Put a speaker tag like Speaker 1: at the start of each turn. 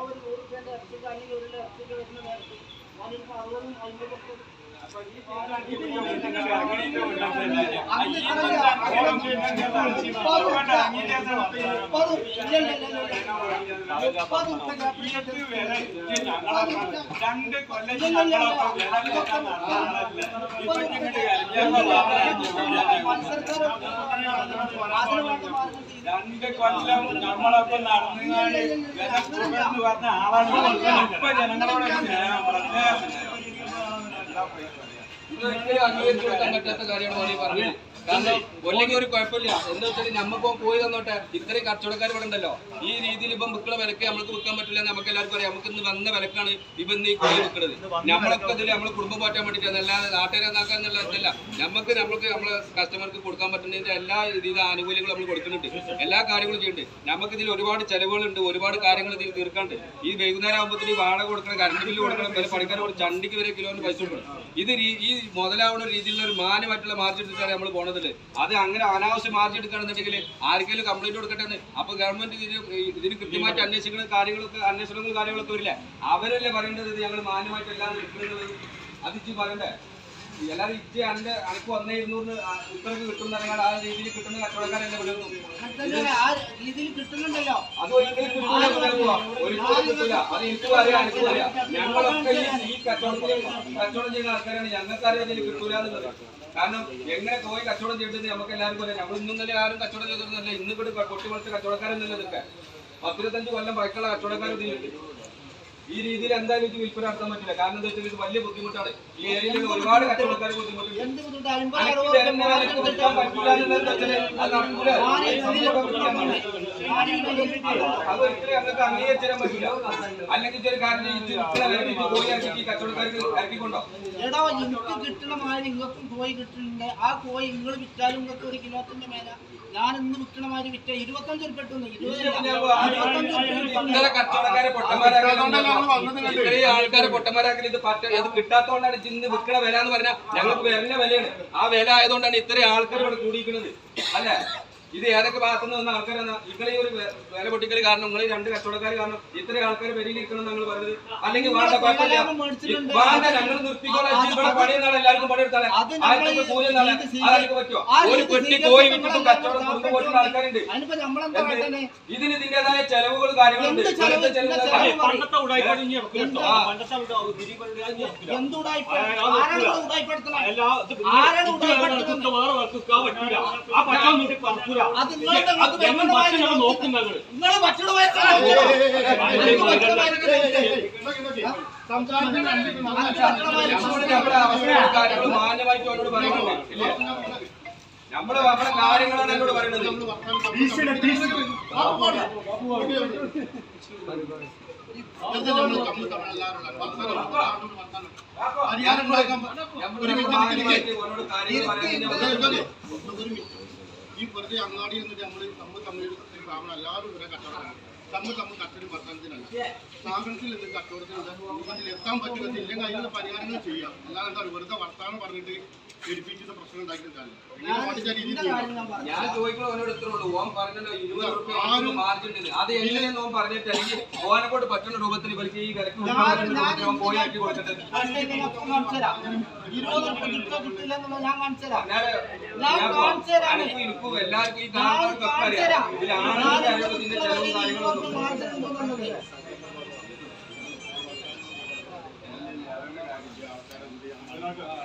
Speaker 1: ഒരു
Speaker 2: റുപ്യന്റെ ഇറച്ചിക്ക് അല്ലെങ്കിൽ ഒരു ഇറച്ചിക്ക് വരുന്ന നേരത്ത് ഞാനിപ്പോ അറുപതും അമ്പതൊക്കെ
Speaker 1: രണ്ട് കൊല്ലം നമ്മളൊക്കെ നടന്നുകാണ്ട് വില കൂടുമെന്ന് പറഞ്ഞ ആളാണ് ഇപ്പൊ ജനങ്ങളോട് സ്നേഹം പറഞ്ഞ
Speaker 3: ഇതൊരിക്കലും അംഗീകരിച്ചു കൊടുക്കാൻ പറ്റാത്ത കാര്യമാണ് മോനെ പറഞ്ഞത് കാരണം ഒല്ലെങ്കിൽ ഒരു കുഴപ്പമില്ല. എന്താ വെച്ചാൽ നമ്മളിപ്പോ പോയി തന്നോട്ടെ. ഇത്രയും കച്ചവടക്കാർ ഇവിടെ ഉണ്ടല്ലോ. ഈ രീതിയിൽ ഇപ്പം വിൽക്കുന്ന വിലക്ക് നമുക്ക് വിൽക്കാൻ പറ്റില്ല നമുക്ക് എല്ലാവർക്കും അറിയാം. നമുക്ക് ഇന്ന് വന്ന വിലക്കാണ് ഇപ്പം ഈ കോഴി വിൽക്കുന്നത് നമ്മളൊക്കെ ഇതിൽ നമ്മളെ കുടുംബം മാറ്റാൻ വേണ്ടിയിട്ടാണ്. അല്ലാതെ നാട്ടുകാരെ നന്നാക്കാൻ എന്നുള്ള ഇതല്ല. നമുക്ക് നമ്മൾക്ക് നമ്മളെ കസ്റ്റമർക്ക് കൊടുക്കാൻ പറ്റുന്നതിന്റെ എല്ലാ രീതിയിലും ആനുകൂല്യങ്ങളും നമ്മൾ കൊടുക്കുന്നുണ്ട്. എല്ലാ കാര്യങ്ങളും ചെയ്യുന്നുണ്ട്. നമുക്ക് ഇതിൽ ഒരുപാട് ചെലവുകളുണ്ട്. ഒരുപാട് കാര്യങ്ങൾ ഇതിൽ തീർക്കാണ്ട്. ഈ വൈകുന്നേരം ആകുമ്പോഴത്തേക്ക് വാടക കൊടുക്കണം കറണ്ട് ബില്ല് കൊടുക്കണം പല പണിക്കാർ കൊടുത്ത് ചണ്ടിക്ക് വരെ കിലോന് പൈസ കൊടുക്കണം. ഇത് ഈ മുതലാവുന്ന രീതിയിലുള്ള ഒരു മാന്യമായിട്ടുള്ള മാർജിൻ എടുത്തിട്ടാണ് നമ്മൾ പോണതിൽ അത് അങ്ങനെ അനാവശ്യം മാർജ് എടുക്കുകയാണെന്നുണ്ടെങ്കിൽ ആർക്കെങ്കിലും കംപ്ലൈന്റ് കൊടുക്കട്ടെ അപ്പൊ ഗവൺമെന്റ് ഇതിന് കൃത്യമായിട്ട് അന്വേഷിക്കുന്ന കാര്യങ്ങളൊക്കെ അന്വേഷണങ്ങളും കാര്യങ്ങളൊക്കെ വരില്ല. അവരല്ലേ പറയേണ്ടത് ഞങ്ങൾ മാന്യമായിട്ട് എല്ലാം എടുക്കുന്നത് അത് ഇച്ചി പറയണ്ടേ? എല്ലാവരും ഇച്ചി അന്റെ അനക്ക് ഒന്നേ ഇരുന്നൂറിന് ഇത്രക്ക് കിട്ടുന്ന ആ രീതിയിൽ കിട്ടുന്ന കച്ചവടക്കാരല്ലേ വിടുന്നു.
Speaker 2: ആ രീതിയിൽ കിട്ടുന്നുണ്ടല്ലോ.
Speaker 3: അത് ഒരിക്കലും കിട്ടൂല കുഞ്ഞാപ്പുവാ. ഒരിക്കലും കിട്ടൂല. അത് എനിക്കും അറിയാം, എനിക്കും അറിയാം. ഞങ്ങളൊക്കെ ഈ ഈ കച്ചവടത്തിൽ കച്ചവടം ചെയ്യുന്ന ആൾക്കാരാണ്. ഞങ്ങൾക്ക് അറിയാം കിട്ടൂല എന്നുള്ളത്. കാരണം എങ്ങനെ പോയി കച്ചവടം ചെയ്തിട്ട് നമുക്ക് എല്ലാവർക്കും അറിയാം. നമ്മൾ ഇന്നും തന്നെ ആരും കച്ചവടം ചെയ്തിരുന്നല്ല ഇന്ന് ഇവിടെ കൊട്ടി വളർത്ത കച്ചവടക്കാരൊന്നുമില്ല ഇതൊക്കെ പത്തിരുപത്തഞ്ച് കൊല്ലം പഴക്കമുള്ള കച്ചവടക്കാർ ഇതിലുണ്ട് ഈ രീതിയിൽ എന്തായാലും ഇത് വിൽപ്പന നടത്താൻ പറ്റില്ല. കാരണം എന്താ വെച്ചാൽ ഇത് വലിയ ബുദ്ധിമുട്ടാണ്. ഈ ഏരിയയിൽ ഒരുപാട് കച്ചവടക്കാർ കൊടുക്കാൻ പറ്റില്ല ഞങ്ങൾക്ക് അല്ലെങ്കിൽ ഇത് ഇറക്കി ഈ കച്ചവടക്കാർക്ക് ഇറക്കിക്കൊണ്ടോ?
Speaker 2: എടാ എനിക്ക് കിട്ടുന്ന മാതിരി നിങ്ങൾക്കും കോഴി കിട്ടുന്നുണ്ട് ആ കോഴി നിങ്ങൾ വിറ്റാലും നിങ്ങൾക്ക് ഒരു കിലോത്തിന്റെ മേല. ഞാൻ ഇന്ന് വിൽക്കണ മാതിരി വിറ്റ ഇരുപത്തഞ്ച് ഇരുപതല്ല ഇരുപത്തഞ്ച്
Speaker 3: കച്ചവടക്കാരെ ഇത്രയും ആൾക്കാരെ പൊട്ടന്മാരാക്കൽ ഇത് പറ്റ ഇത് കിട്ടാത്തോണ്ടാണ് ഇന്ന് വിൽക്കണ വില എന്ന് പറഞ്ഞാൽ ഞങ്ങൾക്ക് വരുന്ന വിലയാണ്. ആ വില ആയതുകൊണ്ടാണ് ഇത്രയും ആൾക്കാർ ഇവിടെ കൂടിയിരിക്കുന്നത്. അല്ലേ? ഇത് ഏതൊക്കെ ഭാഗത്തു നിന്ന് വന്ന ആൾക്കാരാണ്? നിങ്ങളീ ഈ ഒരു വില പൊട്ടിക്കൽ കാരണം നിങ്ങൾ രണ്ട് കച്ചവടക്കാർ കാരണം ഇത്ര ആൾക്കാർ വരിയിരിക്കണം ഞങ്ങൾ പറഞ്ഞത്. അല്ലെങ്കിൽ വേണ്ട കുഴപ്പമില്ല.
Speaker 2: ലാഭം മേടിച്ചിട്ടുണ്ട്.
Speaker 3: വേണ്ട ഞങ്ങൾ നിർത്തിക്കോളാം. ഇവിടെ പണിയുന്നാണ് എല്ലാവർക്കും പണിയെടുത്താലേ പറ്റുമോ? ഒരു പെട്ടി കോഴി കച്ചവടം കൊടുത്തു പോയിട്ടുള്ള ആൾക്കാരുണ്ട്. ഇതിന് ഇതിന്റേതായ ചെലവുകൾ കാര്യങ്ങളുണ്ട്
Speaker 1: എല്ലാ വേറെ പറ്റൂല.
Speaker 3: മാന്യമായിട്ട് അവരോട് പറയുന്നുണ്ട് ഇല്ലേ? നമ്മൾ നമ്മുടെ കാര്യങ്ങളാണ് എന്നോട് പറയുന്നത്. കാര്യങ്ങൾ പറയുന്നത്
Speaker 4: ഈ വെറുതെ അങ്ങാടി എന്നിട്ട് നമ്മൾ നമ്മൾ തമ്മിൽ സ്ഥാപനം എല്ലാവരും ഇവരെ കച്ചവടം നമ്മൾ തമ്മിൽ കച്ചവടം വർത്തനത്തിനല്ല സ്ഥാപനത്തിൽ എന്ത് കച്ചവടത്തിന്? ഇതിൽ എത്താൻ പറ്റുമെന്ന് ഇല്ലെങ്കിൽ അതിനുള്ള പരിഹാരങ്ങൾ ചെയ്യാം. അല്ലാതെ എന്താ പറയുക, വെറുതെ വർത്താനം പറഞ്ഞിട്ട് പെരുപ്പിച്ചിട്ട് പ്രശ്നം ഉണ്ടാക്കിയിട്ട് കാര്യമില്ല. ഇങ്ങനെ പഠിച്ച രീതിയിൽ ചെയ്യണം.
Speaker 3: ഞാൻ ചോദിക്കണ അവനോട് ഇത്രേ ഉള്ളൂ. ഓൻ പറഞ്ഞല്ലോ ഇരുപത് റുപ്യ മാർജിൻ ഉണ്ട് അത് എങ്ങനെയെന്ന് ഓൻ പറഞ്ഞിട്ട് അല്ലെങ്കിൽ ഓനെ കൊണ്ട് പറ്റുന്ന രൂപത്തിൽ ഇവർക്ക് ഈ വിലക്ക് പോയി ആക്കി കൊടുത്തിട്ട്. എല്ലാവർക്കും ഈ ഇതിൽ ആണെങ്കിൽ I'm
Speaker 2: not going to...